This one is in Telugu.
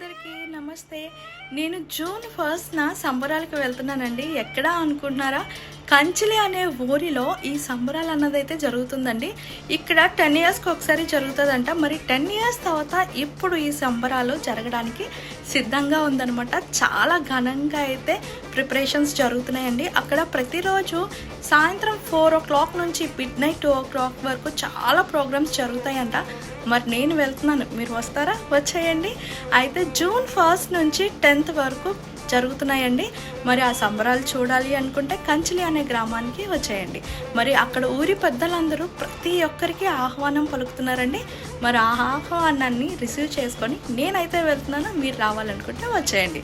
എന്ത് అందరికీ నమస్తే. నేను జూన్ ఫస్ట్న సంబరాలకు వెళ్తున్నానండి. ఎక్కడ అనుకుంటున్నారా? కంచిలి అనే ఊరిలో ఈ సంబరాలు అన్నదైతే జరుగుతుందండి. ఇక్కడ టెన్ ఇయర్స్కి ఒకసారి జరుగుతుందంట. మరి టెన్ ఇయర్స్ తర్వాత ఇప్పుడు ఈ సంబరాలు జరగడానికి సిద్ధంగా ఉందనమాట చాలా ఘనంగా అయితే ప్రిపరేషన్స్ జరుగుతున్నాయండి. అక్కడ ప్రతిరోజు సాయంత్రం ఫోర్ ఓ క్లాక్ నుంచి midnight two o'clock వరకు చాలా ప్రోగ్రామ్స్ జరుగుతాయంట. మరి నేను వెళ్తున్నాను. మీరు వస్తారా? వచ్చేయండి. అయితే జూన్ జూన్ ఫస్ట్ నుంచి టెన్త్ వరకు జరుగుతున్నాయండి. మరి ఆ సంబరాలు చూడాలి అనుకుంటే కంచిలి అనే గ్రామానికి వచ్చేయండి. మరి అక్కడ ఊరి పెద్దలందరూ ప్రతి ఒక్కరికి ఆహ్వానం పలుకుతున్నారండి. మరి ఆ ఆహ్వానాన్ని రిసీవ్ చేసుకొని నేనైతే వెళ్తున్నానో మీరు రావాలనుకుంటే వచ్చేయండి.